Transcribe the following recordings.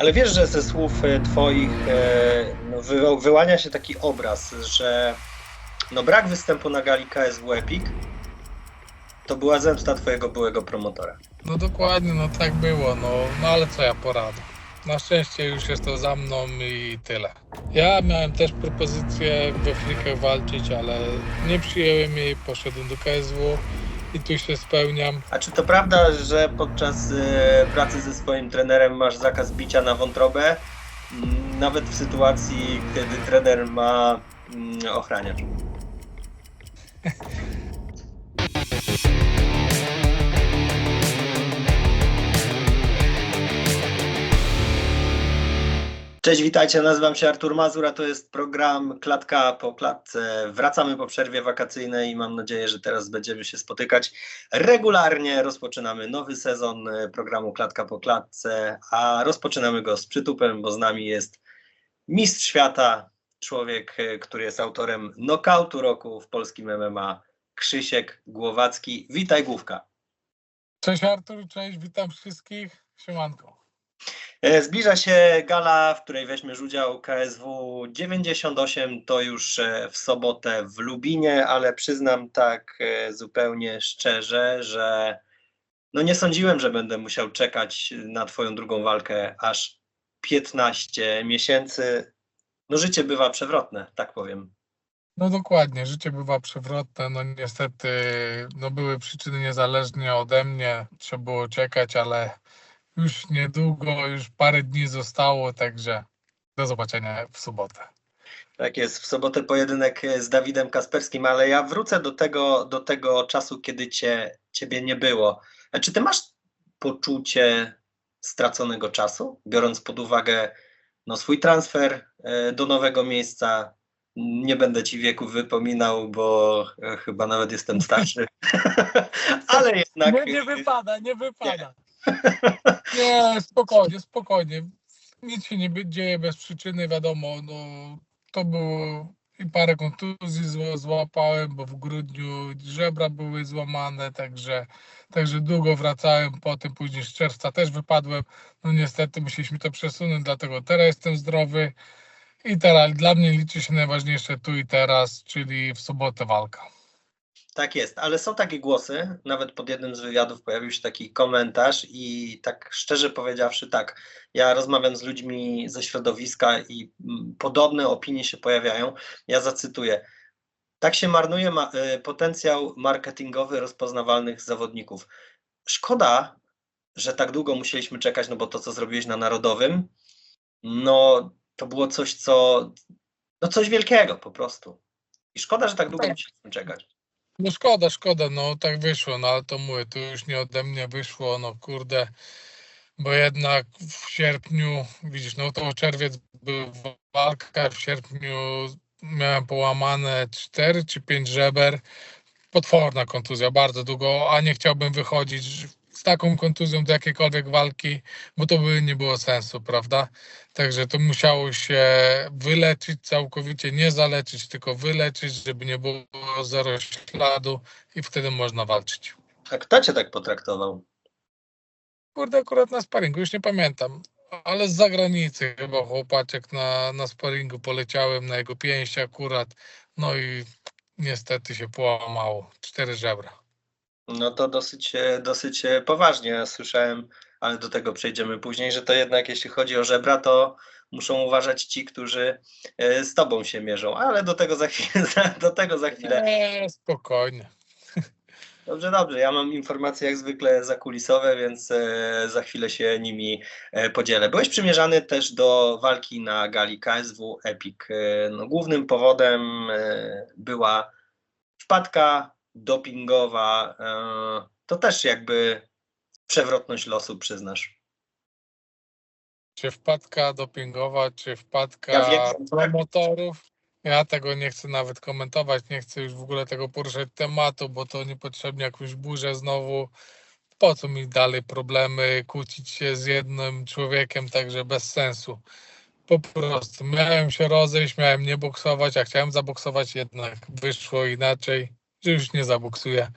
Ale wiesz, że ze słów e, twoich e, no, wy, wyłania się taki obraz, że no, brak występu na gali KSW Epic to była zemsta twojego byłego promotora. No dokładnie, no tak było, no, no ale co ja poradzę. Na szczęście już jest to za mną i tyle. Ja miałem też propozycję we frikach walczyć, ale nie przyjąłem jej, poszedłem do KSW i tu się spełniam. A czy to prawda, że podczas e, pracy ze swoim trenerem masz zakaz bicia na wątrobę, m, nawet w sytuacji, kiedy trener ma mm, ochraniacz? Cześć, witajcie, nazywam się Artur Mazur, a to jest program Klatka po klatce. Wracamy po przerwie wakacyjnej i mam nadzieję, że teraz będziemy się spotykać regularnie. Rozpoczynamy nowy sezon e, programu Klatka po klatce, a rozpoczynamy go z przytupem, bo z nami jest mistrz świata, człowiek, e, który jest autorem nokautu roku w polskim MMA, Krzysiek Głowacki. Witaj Główka. Cześć Artur, cześć, witam wszystkich. Siemanko. E, Zbliża się gala, w której weźmiesz udział KSW 98, to już e, w sobotę w Lubinie, ale przyznam tak e, zupełnie szczerze, że no nie sądziłem, że będę musiał czekać na twoją drugą walkę aż 15 miesięcy. No życie bywa przewrotne, tak powiem. No dokładnie, życie bywa przewrotne, no niestety no były przyczyny niezależnie ode mnie, trzeba było czekać, ale już niedługo, już parę dni zostało, także do zobaczenia w sobotę. Tak jest, w sobotę pojedynek z Dawidem Kasperskim, ale ja wrócę do tego, do tego czasu, kiedy cię, ciebie nie było. A Czy ty masz poczucie straconego czasu, biorąc pod uwagę no, swój transfer e, do nowego miejsca? Nie będę ci wieku wypominał, bo e, chyba nawet jestem starszy, ale jednak... Nie, nie wypada, nie wypada. Nie, spokojnie, spokojnie. Nic się nie dzieje bez przyczyny, wiadomo, no to było i parę kontuzji zła- złapałem, bo w grudniu żebra były złamane, także, także długo wracałem, potem później z czerwca też wypadłem. No niestety musieliśmy to przesunąć, dlatego teraz jestem zdrowy i teraz dla mnie liczy się najważniejsze tu i teraz, czyli w sobotę walka. Tak jest, ale są takie głosy, nawet pod jednym z wywiadów pojawił się taki komentarz i tak szczerze powiedziawszy tak, ja rozmawiam z ludźmi ze środowiska i mm, podobne opinie się pojawiają. Ja zacytuję. Tak się marnuje ma, y, potencjał marketingowy rozpoznawalnych zawodników. Szkoda, że tak długo musieliśmy czekać, no bo to, co zrobiłeś na Narodowym, no to było coś, co, no coś wielkiego po prostu. I szkoda, że tak długo musieliśmy czekać. No szkoda, szkoda, no tak wyszło, no ale to mówię, to już nie ode mnie wyszło, no kurde, bo jednak w sierpniu, widzisz, no to czerwiec był walka, w sierpniu miałem połamane 4 czy 5 żeber, potworna kontuzja, bardzo długo, a nie chciałbym wychodzić z taką kontuzją do jakiejkolwiek walki, bo to by nie było sensu, prawda? Także to musiało się wyleczyć całkowicie, nie zaleczyć, tylko wyleczyć, żeby nie było zero śladu i wtedy można walczyć. A kto cię tak potraktował? Kurde, akurat na sparingu, już nie pamiętam, ale z zagranicy chyba chłopaczek na, na sparingu poleciałem na jego pięść akurat, no i niestety się połamało, cztery żebra. No to dosyć, e, dosyć e, poważnie. Słyszałem, ale do tego przejdziemy później, że to jednak jeśli chodzi o żebra, to muszą uważać ci, którzy e, z tobą się mierzą, ale do tego za chwilę. Do tego za chwilę. Nie, spokojnie. Dobrze, dobrze. Ja mam informacje jak zwykle zakulisowe, więc e, za chwilę się nimi e, podzielę. Byłeś przymierzany też do walki na gali KSW Epic. E, No, głównym powodem była wpadka dopingowa. e, To też jakby przewrotność losu, przyznasz. Czy wpadka dopingowa, czy wpadka Ja wiem, tak. promotorów. Ja tego nie chcę nawet komentować, nie chcę już w ogóle tego poruszać tematu, bo to niepotrzebnie jakąś burzę znowu. Po co mi dalej problemy, kłócić się z jednym człowiekiem, także bez sensu. Po prostu miałem się rozejść, miałem nie boksować, a chciałem zaboksować, jednak wyszło inaczej, że już nie zaboksuję.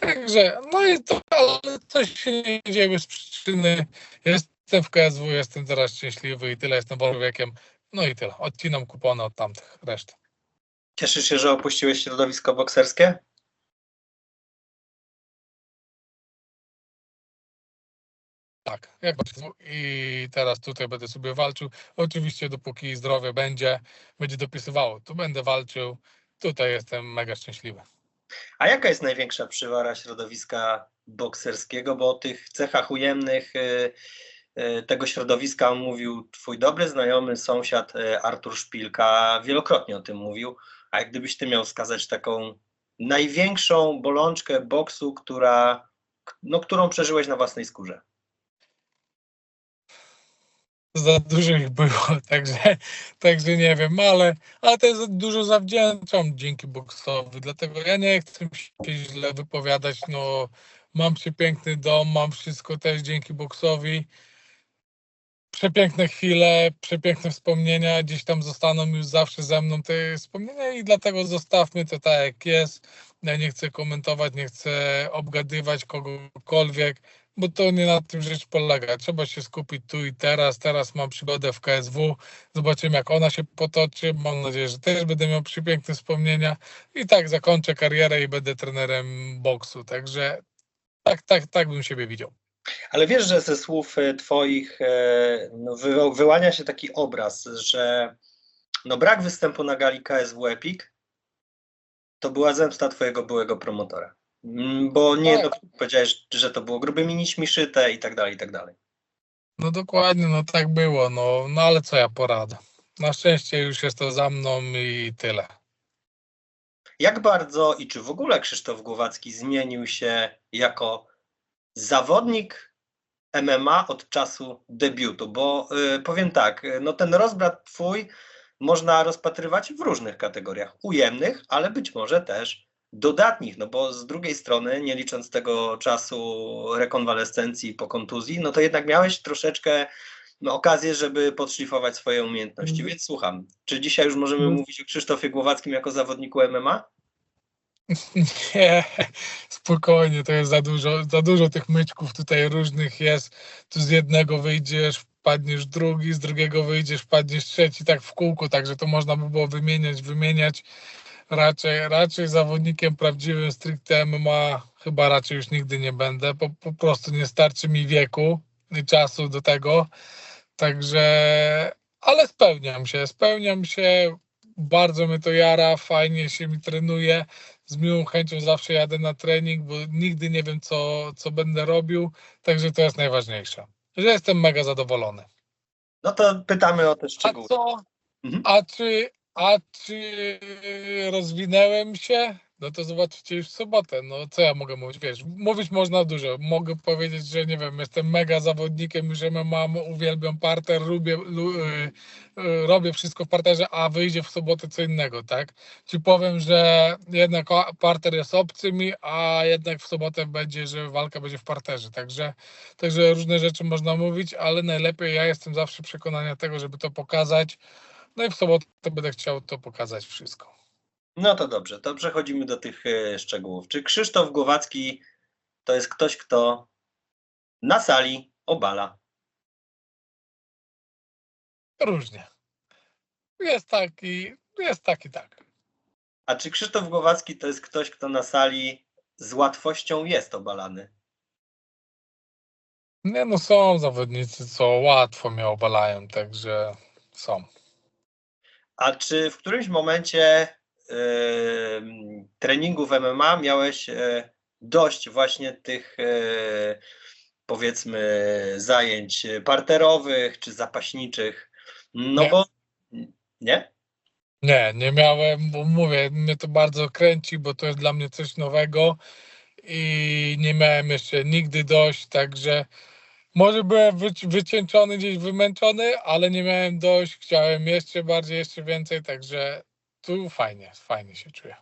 Także, no i to, ale coś się nie dzieje bez przyczyny. Jest Jestem w KSW, jestem teraz szczęśliwy i tyle, jestem człowiekiem. No i tyle. Odcinam kupony od tamtych, resztę. Cieszysz się, że opuściłeś środowisko bokserskie? Tak, jak. I teraz tutaj będę sobie walczył. Oczywiście dopóki zdrowie będzie, będzie dopisywało, tu będę walczył. Tutaj jestem mega szczęśliwy. A jaka jest największa przywara środowiska bokserskiego? Bo o tych cechach ujemnych y, y, tego środowiska mówił twój dobry znajomy, sąsiad y, Artur Szpilka. Wielokrotnie o tym mówił. A gdybyś ty miał wskazać taką największą bolączkę boksu, która, no, którą przeżyłeś na własnej skórze? Za dużo ich było, także, także nie wiem, ale, ale też dużo zawdzięczam dzięki boksowi, dlatego ja nie chcę się źle wypowiadać, no mam przepiękny dom, mam wszystko też dzięki boksowi, przepiękne chwile, przepiękne wspomnienia, gdzieś tam zostaną już zawsze ze mną te wspomnienia i dlatego zostawmy to tak jak jest, ja nie chcę komentować, nie chcę obgadywać kogokolwiek, bo to nie na tym rzecz polega. Trzeba się skupić tu i teraz. Teraz mam przygodę w KSW. Zobaczymy, jak ona się potoczy. Mam nadzieję, że też będę miał przepiękne wspomnienia. I tak zakończę karierę i będę trenerem boksu. Także tak, tak, tak bym siebie widział. Ale wiesz, że ze słów e, Twoich e, no, wy, wyłania się taki obraz, że no, brak występu na gali KSW Epic to była zemsta Twojego byłego promotora. Mm, bo nie, Tak. no, powiedziałeś, że to było grubymi nićmi szyte i tak dalej, i tak dalej. No dokładnie, no tak było. No, no ale co ja poradzę. Na szczęście już jest to za mną i tyle. Jak bardzo i czy w ogóle Krzysztof Głowacki zmienił się jako zawodnik MMA od czasu debiutu? Bo y, powiem tak, no ten rozbrat twój można rozpatrywać w różnych kategoriach, ujemnych, ale być może też dodatnich, no bo z drugiej strony, nie licząc tego czasu rekonwalescencji po kontuzji, no to jednak miałeś troszeczkę no, okazję, żeby podszlifować swoje umiejętności, Mhm. więc słucham, czy dzisiaj już możemy Mhm. mówić o Krzysztofie Głowackim jako zawodniku MMA? Nie, spokojnie, to jest za dużo, za dużo tych myczków tutaj różnych jest. Tu z jednego wyjdziesz, wpadniesz drugi, z drugiego wyjdziesz, wpadniesz trzeci, tak w kółku, także to można by było wymieniać, wymieniać. Raczej, raczej zawodnikiem prawdziwym stricte MMA chyba raczej już nigdy nie będę, po, po prostu nie starczy mi wieku i czasu do tego. Także, ale spełniam się, spełniam się, bardzo mnie to jara, fajnie się mi trenuje, z miłą chęcią zawsze jadę na trening, bo nigdy nie wiem, co, co będę robił, także to jest najważniejsze. Że jestem mega zadowolony. No to pytamy o te A szczegóły. co? Mhm. A czy, a czy rozwinęłem się? No to zobaczycie już w sobotę. No co ja mogę mówić? Wiesz, mówić można dużo. Mogę powiedzieć, że nie wiem, jestem mega zawodnikiem, już mam, uwielbiam parter, lubię, lu, y, y, robię wszystko w parterze, a wyjdzie w sobotę co innego, tak? Ci powiem, że jednak parter jest obcy mi, a jednak w sobotę będzie, że walka będzie w parterze. Także, także różne rzeczy można mówić, ale najlepiej ja jestem zawsze przekonania tego, żeby to pokazać. No i w sobotę będę chciał to pokazać wszystko. No to dobrze, to przechodzimy do tych e, szczegółów. Czy Krzysztof Głowacki to jest ktoś, kto na sali obala? Różnie. Jest taki, jest taki tak. A czy Krzysztof Głowacki to jest ktoś, kto na sali z łatwością jest obalany? Nie no, są zawodnicy, co łatwo mnie obalają, także są. A czy w którymś momencie em, treningów MMA miałeś e, dość właśnie tych e, powiedzmy zajęć parterowych czy zapaśniczych? No Nie. bo nie? Nie, nie miałem, bo mówię, mnie to bardzo kręci, bo to jest dla mnie coś nowego i nie miałem jeszcze nigdy dość, także może byłem wyci- wycieńczony, gdzieś wymęczony, ale nie miałem dość, chciałem jeszcze bardziej, jeszcze więcej, także tu fajnie, fajnie się czuję.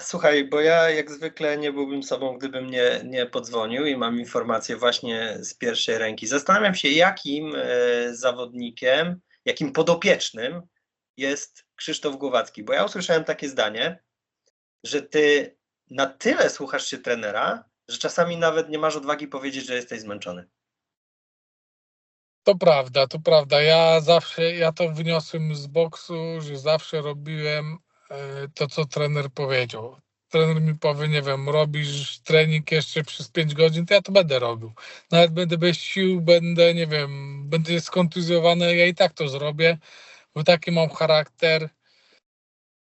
Słuchaj, bo ja jak zwykle nie byłbym sobą, gdybym nie, nie podzwonił i mam informację właśnie z pierwszej ręki. Zastanawiam się, jakim e, zawodnikiem, jakim podopiecznym jest Krzysztof Głowacki, bo ja usłyszałem takie zdanie, że ty na tyle słuchasz się trenera, że czasami nawet nie masz odwagi powiedzieć, że jesteś zmęczony. To prawda, to prawda. Ja zawsze, ja to wyniosłem z boksu, że zawsze robiłem e, to, co trener powiedział. Trener mi powie, nie wiem, robisz trening jeszcze przez 5 godzin, to ja to będę robił. Nawet będę bez sił, będę, nie wiem, będę skontuzjowany, ja i tak to zrobię, bo taki mam charakter.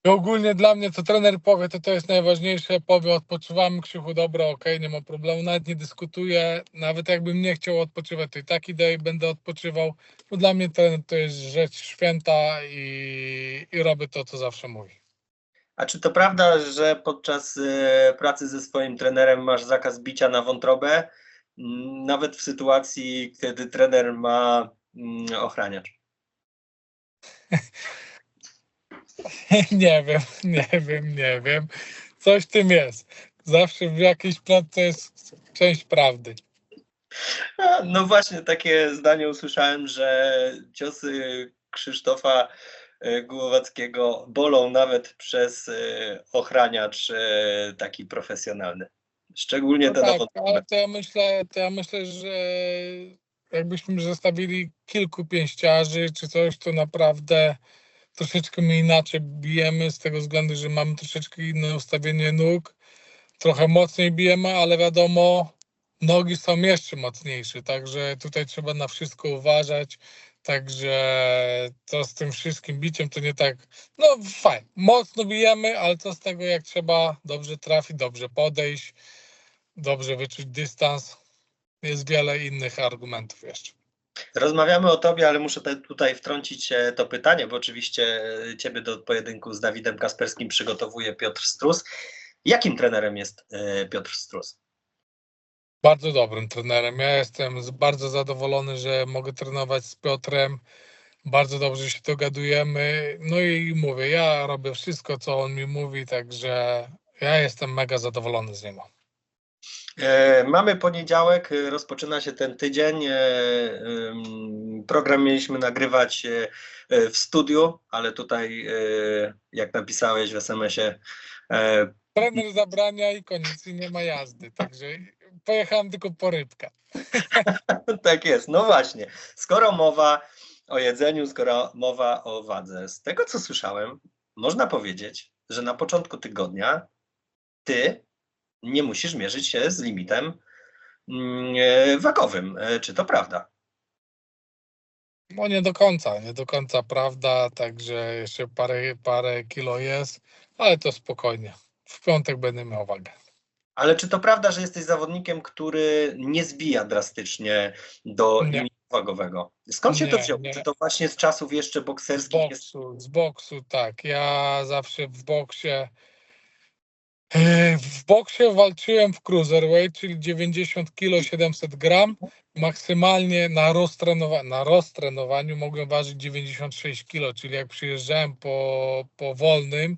I ogólnie dla mnie to trener powie, to to jest najważniejsze, powie odpoczywamy Krzychu, dobra, okej, nie ma problemu, nawet nie dyskutuję, nawet jakbym nie chciał odpoczywać, to i tak idę i będę odpoczywał, bo dla mnie trener to jest rzecz święta i, i robię to, co zawsze mówi. A czy to prawda, że podczas e, pracy ze swoim trenerem masz zakaz bicia na wątrobę, mm, nawet w sytuacji, kiedy trener ma mm, ochraniacz? nie wiem, nie wiem, nie wiem, coś w tym jest. Zawsze w jakiejś pracy jest część prawdy. No właśnie, takie zdanie usłyszałem, że ciosy Krzysztofa e, Głowackiego bolą nawet przez e, ochraniacz e, taki profesjonalny. Szczególnie No ten tak, ale to ja myślę, to ja myślę, że jakbyśmy zostawili kilku pięściarzy czy coś, to naprawdę troszeczkę my inaczej bijemy z tego względu, że mamy troszeczkę inne ustawienie nóg. Trochę mocniej bijemy, ale wiadomo, nogi są jeszcze mocniejsze, także tutaj trzeba na wszystko uważać. Także to z tym wszystkim biciem to nie tak, no fajnie, mocno bijemy, ale co z tego jak trzeba dobrze trafić, dobrze podejść, dobrze wyczuć dystans. Jest wiele innych argumentów jeszcze. Rozmawiamy o tobie, ale muszę te, tutaj wtrącić e, to pytanie, bo oczywiście e, ciebie do pojedynku z Dawidem Kasperskim przygotowuje Piotr Strus. Jakim trenerem jest e, Piotr Strus? Bardzo dobrym trenerem. Ja jestem bardzo zadowolony, że mogę trenować z Piotrem. Bardzo dobrze się dogadujemy. No i mówię, ja robię wszystko, co on mi mówi, także ja jestem mega zadowolony z niego. E, Mamy poniedziałek, e, rozpoczyna się ten tydzień. e, Program mieliśmy nagrywać w studiu, ale tutaj, jak napisałeś w SMS-ie, Trener zabrania i koniec, i nie ma jazdy, także pojechałem tylko po rybkę. tak jest. No właśnie, skoro mowa o jedzeniu, skoro mowa o wadze, z tego co słyszałem, można powiedzieć, że na początku tygodnia ty nie musisz mierzyć się z limitem mm, e, wagowym. E, Czy to prawda? No nie do końca, nie do końca prawda, także jeszcze parę, parę kilo jest, ale to spokojnie. W piątek będę miał wagę. Ale czy to prawda, że jesteś zawodnikiem, który nie zbija drastycznie do Nie. limitu wagowego? Skąd się to nie. Czy to właśnie z czasów jeszcze Z bokserskich jest? boksu, z boksu, tak. Ja zawsze w boksie. E, W boksie walczyłem w cruiserweight, czyli 90 kg 700 gram. Maksymalnie na roztrenowaniu, na roztrenowaniu mogłem ważyć 96 kg, czyli jak przyjeżdżałem po, po wolnym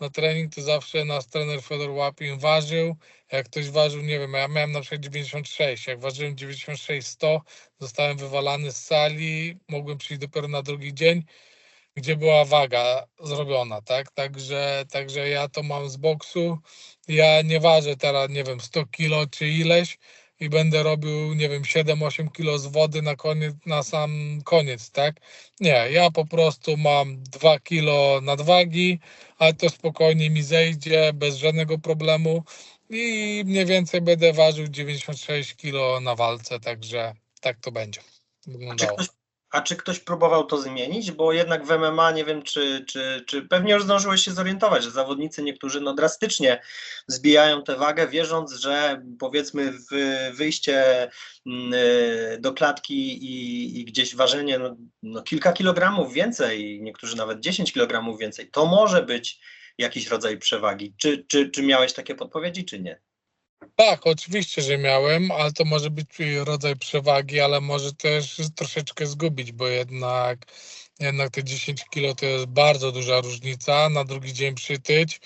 na trening, to zawsze nas trener Fedor Łapin ważył. Jak ktoś ważył, nie wiem, ja miałem na przykład 96, jak ważyłem 96 100, zostałem wywalany z sali, mogłem przyjść dopiero na drugi dzień gdzie była waga zrobiona, tak? Także, także ja to mam z boksu. Ja nie ważę teraz, nie wiem, 100 kilo czy ileś i będę robił, nie wiem, 7-8 kilo z wody na koniec, na sam koniec, tak? Nie, ja po prostu mam 2 kilo nadwagi, ale to spokojnie mi zejdzie, bez żadnego problemu i mniej więcej będę ważył 96 kilo na walce, także tak to będzie wyglądało. A czy ktoś próbował to zmienić? Bo jednak w MMA nie wiem, czy, czy, czy pewnie już zdążyłeś się zorientować, że zawodnicy niektórzy no, drastycznie zbijają tę wagę, wierząc, że powiedzmy wyjście mm, y, do klatki i, i gdzieś ważenie no, no, kilka kilogramów więcej, niektórzy nawet 10 kilogramów więcej, to może być jakiś rodzaj przewagi. Czy, czy, czy miałeś takie podpowiedzi, czy nie? Tak, oczywiście, że miałem, ale to może być rodzaj przewagi, ale może też troszeczkę zgubić, bo jednak, jednak te 10 kilo to jest bardzo duża różnica. Na drugi dzień przytyć.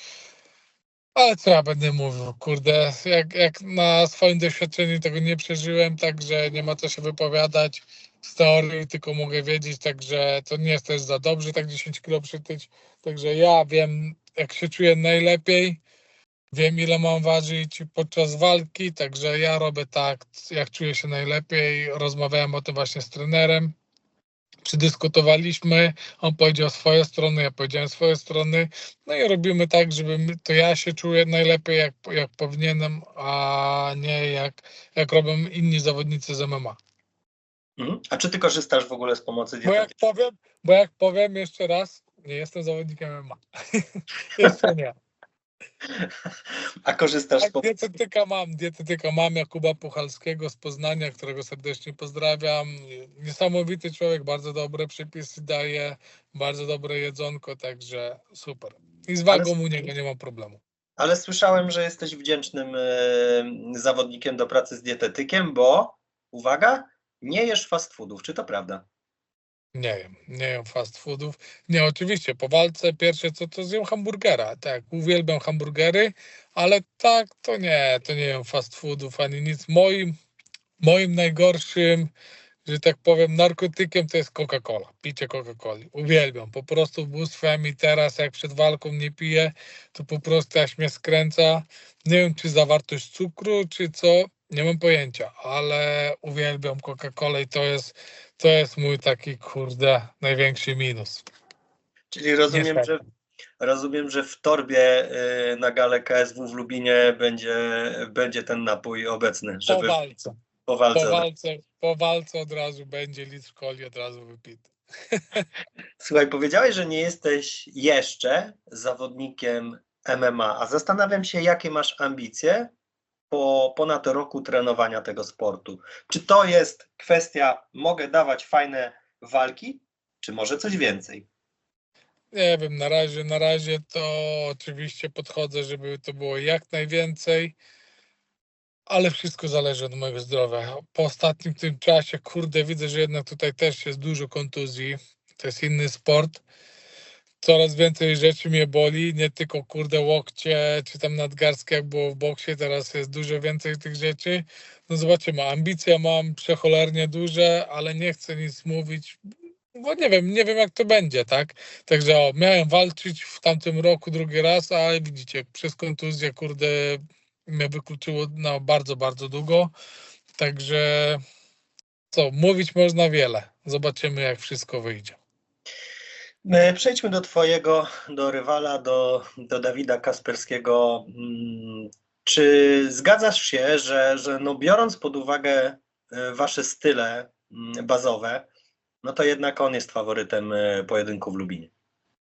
Ale co ja będę mówił, kurde, jak, jak na swoim doświadczeniu tego nie przeżyłem, także nie ma co się wypowiadać z teorii, tylko mogę wiedzieć, także to nie jest też za dobrze tak 10 kilo przytyć. Także ja wiem, jak się czuję najlepiej Wiem, ile mam ważyć podczas walki, także ja robię tak, jak czuję się najlepiej. Rozmawiałem o tym właśnie z trenerem. Przydyskutowaliśmy, on powiedział swoje strony, ja powiedziałem swoje strony. No i robimy tak, żeby to ja się czuję najlepiej, jak, jak powinienem, a nie jak, jak robią inni zawodnicy z MMA. Mhm. A czy ty korzystasz w ogóle z pomocy Bo jak powiem, bo jak powiem jeszcze raz, nie jestem zawodnikiem MMA. jeszcze nie. A korzystasz z Tak, dietetyka mam, dietetyka mam Jakuba Puchalskiego z Poznania, którego serdecznie pozdrawiam. Niesamowity człowiek, bardzo dobre przepisy daje, bardzo dobre jedzonko, także super. I z wagą u niego nie ma problemu. Ale słyszałem, że jesteś wdzięcznym e, zawodnikiem do pracy z dietetykiem, bo uwaga, nie jesz fast foodów. Czy to prawda? Nie jem, nie jem fast foodów. Nie, oczywiście, po walce pierwsze co to zjem hamburgera. Tak, uwielbiam hamburgery, ale tak, to nie, to nie jem fast foodów ani nic. Moim, moim najgorszym, że tak powiem, narkotykiem to jest Coca-Cola, picie Coca-Coli. Uwielbiam, po prostu bóstwem i teraz jak przed walką nie piję, to po prostu aż mnie skręca. Nie wiem, czy zawartość cukru, czy co, nie mam pojęcia, ale uwielbiam Coca-Colę i to jest, to jest mój taki, kurde, największy minus. Czyli rozumiem, Niestety. że rozumiem, że w torbie e, na galę KSW w Lubinie będzie, będzie ten napój obecny, Po żeby walce, po walce. po walce, po walce od razu będzie litr coli od razu wypity. Słuchaj, powiedziałeś, że nie jesteś jeszcze zawodnikiem MMA, a zastanawiam się, jakie masz ambicje po ponad roku trenowania tego sportu. Czy to jest kwestia, mogę dawać fajne walki, czy może coś więcej? Nie wiem, na razie, na razie to oczywiście podchodzę, żeby to było jak najwięcej, ale wszystko zależy od mojego zdrowia. Po ostatnim tym czasie, kurde, widzę, że jednak tutaj też jest dużo kontuzji. To jest inny sport. Coraz więcej rzeczy mnie boli, nie tylko kurde łokcie, czy tam nadgarstka jak było w boksie, teraz jest dużo więcej tych rzeczy. No zobaczymy, ambicje mam przecholernie duże, ale nie chcę nic mówić, bo nie wiem, nie wiem jak to będzie, tak? Także o, miałem walczyć w tamtym roku drugi raz, ale widzicie, przez kontuzję, kurde, mnie wykluczyło na bardzo, bardzo długo. Także co, mówić można wiele. Zobaczymy, jak wszystko wyjdzie. E, Przejdźmy do Twojego, do rywala, do, do Dawida Kasperskiego. Mm, Czy zgadzasz się, że, że no biorąc pod uwagę e, Wasze style mm, bazowe, no to jednak on jest faworytem e, pojedynku w Lubinie?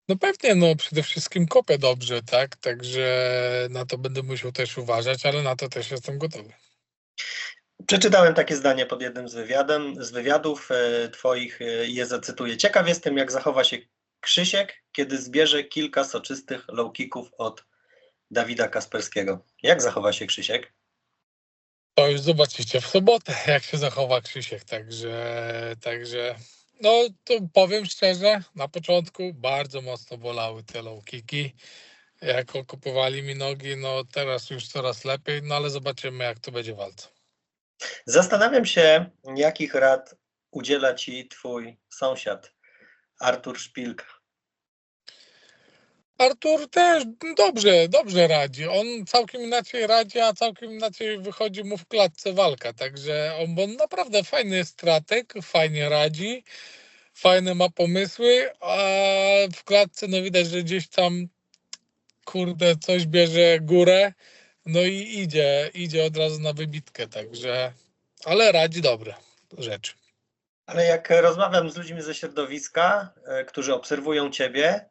No pewnie, no przede wszystkim kopię dobrze, tak? Także na to będę musiał też uważać, ale na to też jestem gotowy. Przeczytałem takie zdanie pod jednym z, wywiadem, z wywiadów e, Twoich e, i je zacytuję. Ciekaw jestem, jak zachowa się Krzysiek, kiedy zbierze kilka soczystych low kicków od Dawida Kasperskiego. Jak zachowa się Krzysiek? To już zobaczycie w sobotę, jak się zachowa Krzysiek. Także, także no to powiem szczerze, na początku bardzo mocno bolały te low kicki. Jak okupowali mi nogi, no teraz już coraz lepiej, no ale zobaczymy, jak to będzie walce. Zastanawiam się, jakich rad udziela Ci Twój sąsiad, Artur Szpilka. Artur też dobrze, dobrze radzi. On całkiem inaczej radzi, a całkiem inaczej wychodzi mu w klatce walka. Także on, on naprawdę fajny strateg, fajnie radzi, fajne ma pomysły, a w klatce no widać, że gdzieś tam kurde coś bierze górę, no i idzie, idzie od razu na wybitkę, także ale radzi dobre rzeczy. Ale jak rozmawiam z ludźmi ze środowiska, e, którzy obserwują Ciebie,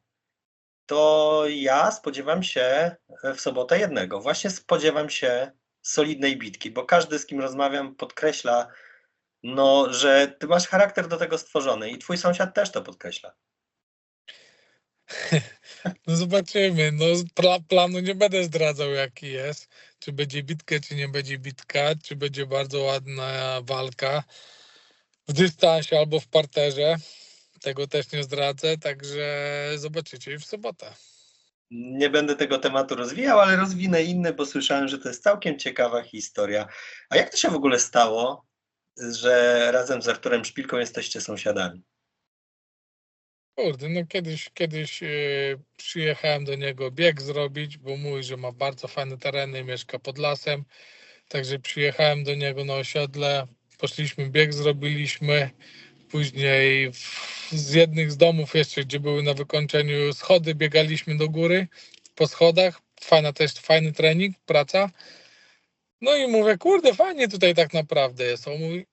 to ja spodziewam się w sobotę jednego. Właśnie spodziewam się solidnej bitki, bo każdy, z kim rozmawiam, podkreśla, no, że Ty masz charakter do tego stworzony i Twój sąsiad też to podkreśla. No zobaczymy. No pla, planu nie będę zdradzał jaki jest. Czy będzie bitka, czy nie będzie bitka, czy będzie bardzo ładna walka w dystansie albo w parterze. Tego też nie zdradzę, także zobaczycie już w sobotę. Nie będę tego tematu rozwijał, ale rozwinę inny, bo słyszałem, że to jest całkiem ciekawa historia. A jak to się w ogóle stało, że razem z Arturem Szpilką jesteście sąsiadami? Kurde, no kiedyś, kiedyś e, przyjechałem do niego bieg zrobić, bo mówi, że ma bardzo fajne tereny, mieszka pod lasem. Także przyjechałem do niego na osiedle, poszliśmy bieg, zrobiliśmy. Później w, z jednych z domów jeszcze, gdzie były na wykończeniu schody, biegaliśmy do góry po schodach. Fajna też, fajny trening, praca. No i mówię, kurde, fajnie tutaj tak naprawdę jest. On mówi,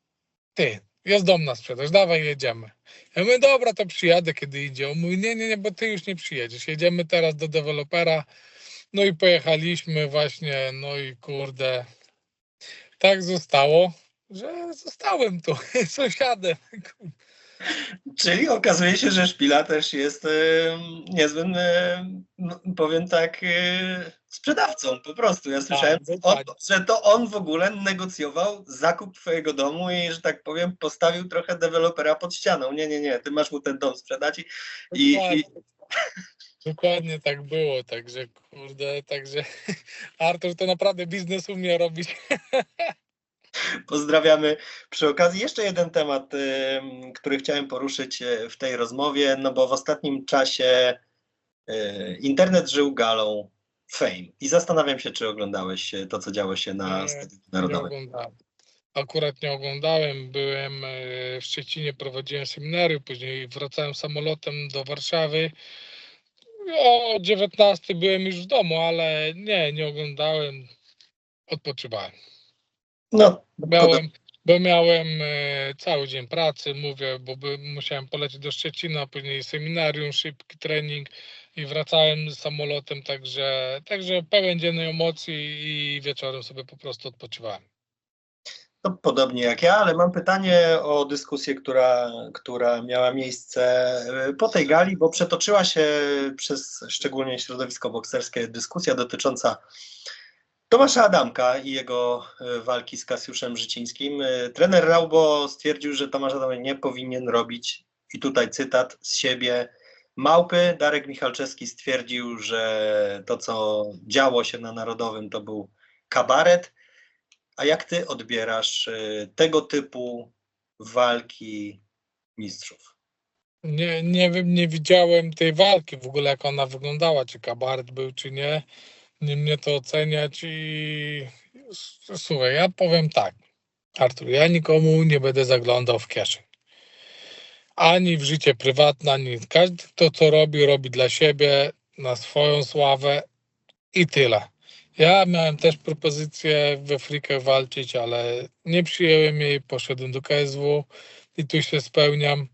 ty, jest dom na sprzedaż, dawaj jedziemy. Ja mówię, dobra, to przyjadę kiedy idzie. On mówi, nie, nie, nie, bo ty już nie przyjedziesz. Jedziemy teraz do dewelopera. No i pojechaliśmy właśnie, no i kurde, tak zostało, że zostałem tu sąsiadem. Czyli okazuje się, że Szpila też jest e, niezłym, e, no, powiem tak, e, sprzedawcą po prostu. Ja słyszałem, Tak, o, dokładnie. że to on w ogóle negocjował zakup twojego domu i, że tak powiem, postawił trochę dewelopera pod ścianą. Nie, nie, nie, ty masz mu ten dom sprzedać i, i, i Dokładnie. Dokładnie tak było, także kurde, także Artur to naprawdę biznes umie robić. Pozdrawiamy. Przy okazji jeszcze jeden temat, który chciałem poruszyć e, w tej rozmowie, no bo w ostatnim czasie e, internet żył galą Fame i zastanawiam się, czy oglądałeś e, to, co działo się na Nie, Stadionie Nie Narodowym. oglądałem. Akurat nie oglądałem, byłem w Szczecinie, prowadziłem seminarium, później wracałem samolotem do Warszawy. O 19 byłem już w domu, ale nie, nie oglądałem, odpoczywałem. No, Miałem, bo miałem e, cały dzień pracy, mówię, bo by, musiałem polecieć do Szczecina, później seminarium, szybki trening i wracałem z samolotem, także, także pełen dzień emocji i wieczorem sobie po prostu odpoczywałem. To podobnie jak ja, ale mam pytanie o dyskusję, która, która miała miejsce e, po tej gali, bo przetoczyła się przez szczególnie środowisko bokserskie dyskusja dotycząca Tomasza Adamka i jego e, walki z Kasiuszem Życińskim. E, Trener Raubo stwierdził, że Tomasz Adamek nie powinien robić, i tutaj cytat z siebie, małpy. Darek Michalczewski stwierdził, że to, co działo się na Narodowym, to był kabaret. A jak ty odbierasz y, tego typu walki mistrzów? Nie, nie wiem, nie widziałem tej walki w ogóle, jak ona wyglądała, czy kabaret był, czy nie. Nie mnie to oceniać i słuchaj, ja powiem tak, Artur, ja nikomu nie będę zaglądał w kieszeń. Ani w życie prywatne, ani każdy, kto co robi, robi dla siebie, na swoją sławę i tyle. Ja miałem też propozycję we frikach walczyć, ale nie przyjąłem jej, poszedłem do KSW i tu się spełniam.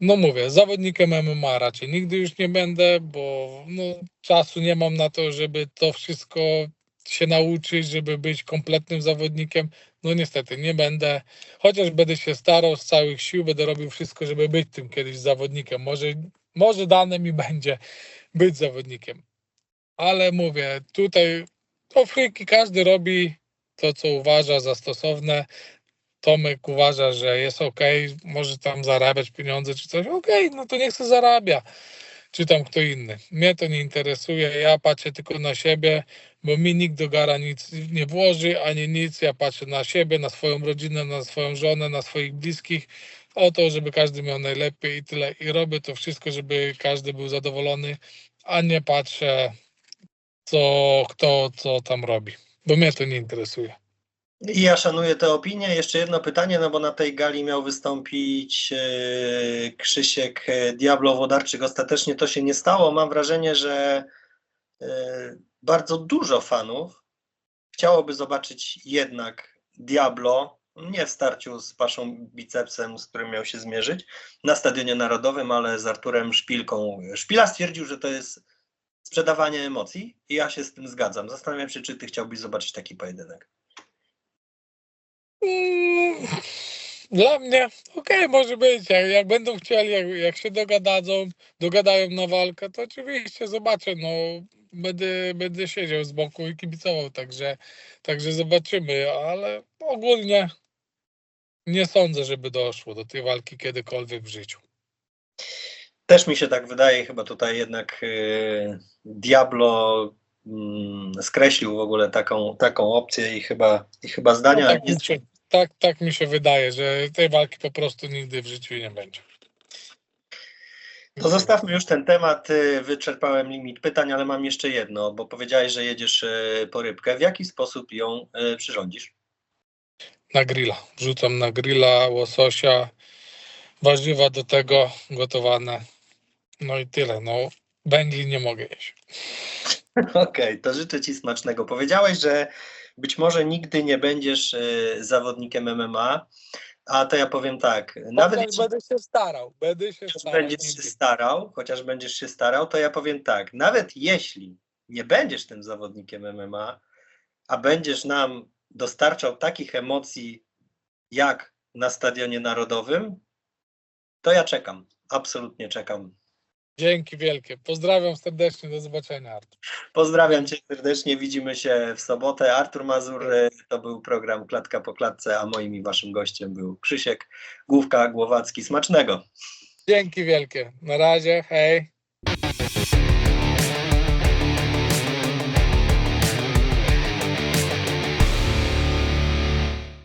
No mówię, zawodnikiem MMA raczej nigdy już nie będę, bo no, czasu nie mam na to, żeby to wszystko się nauczyć, żeby być kompletnym zawodnikiem. No niestety nie będę, chociaż będę się starał z całych sił, będę robił wszystko, żeby być tym kiedyś zawodnikiem. Może, może dane mi będzie być zawodnikiem. Ale mówię, tutaj to friki każdy robi to, co uważa za stosowne. Tomek uważa, że jest ok, może tam zarabiać pieniądze czy coś, ok, no to niech se zarabia, czy tam kto inny. Mnie to nie interesuje, ja patrzę tylko na siebie, bo mi nikt do gara nic nie włoży, ani nic, ja patrzę na siebie, na swoją rodzinę, na swoją żonę, na swoich bliskich, o to, żeby każdy miał najlepiej i tyle. I robię to wszystko, żeby każdy był zadowolony, a nie patrzę, co kto co tam robi, bo mnie to nie interesuje. Ja szanuję tę opinię. Jeszcze jedno pytanie, no bo na tej gali miał wystąpić e, Krzysiek e, Diablo Wodarczyk. Ostatecznie to się nie stało. Mam wrażenie, że e, bardzo dużo fanów chciałoby zobaczyć jednak Diablo, nie w starciu z Paszą Bicepsem, z którym miał się zmierzyć, na Stadionie Narodowym, ale z Arturem Szpilką. Szpila stwierdził, że to jest sprzedawanie emocji i ja się z tym zgadzam. Zastanawiam się, czy ty chciałbyś zobaczyć taki pojedynek. Mm, Dla mnie okej, może być. Jak, jak będą chcieli, jak, jak się dogadadzą, dogadają na walkę, to oczywiście zobaczę. No, będę, będę siedział z boku i kibicował, także, także zobaczymy, ale ogólnie nie sądzę, żeby doszło do tej walki kiedykolwiek w życiu. Też mi się tak wydaje, chyba tutaj jednak y, Diablo skreślił w ogóle taką, taką opcję i chyba, i chyba zdania No, tak, jest, mi się, tak, tak mi się wydaje, że tej walki po prostu nigdy w życiu nie będzie. To zostawmy już ten temat. y, Wyczerpałem limit pytań, ale mam jeszcze jedno, bo powiedziałeś, że jedziesz y, po rybkę. W jaki sposób ją y, przyrządzisz? Na grilla. Wrzucam na grilla łososia, warzywa do tego gotowane. No i tyle. No, węgli nie mogę jeść. Okej, to życzę Ci smacznego. Powiedziałeś, że być może nigdy nie będziesz y, zawodnikiem MMA, a to ja powiem tak, nawet Chociaż jeśli będę się starał. Będę się starał. będziesz się starał, chociaż będziesz się starał, to ja powiem tak, nawet jeśli nie będziesz tym zawodnikiem MMA, a będziesz nam dostarczał takich emocji jak na Stadionie Narodowym, to ja czekam, absolutnie czekam. Dzięki wielkie. Pozdrawiam serdecznie. Do zobaczenia, Artur. Pozdrawiam Cię serdecznie, widzimy się w sobotę. Artur Mazur, y, to był program Klatka po Klatce, a moim i Waszym gościem był Krzysiek Główka Głowacki. Smacznego! Dzięki wielkie. Na razie. Hej.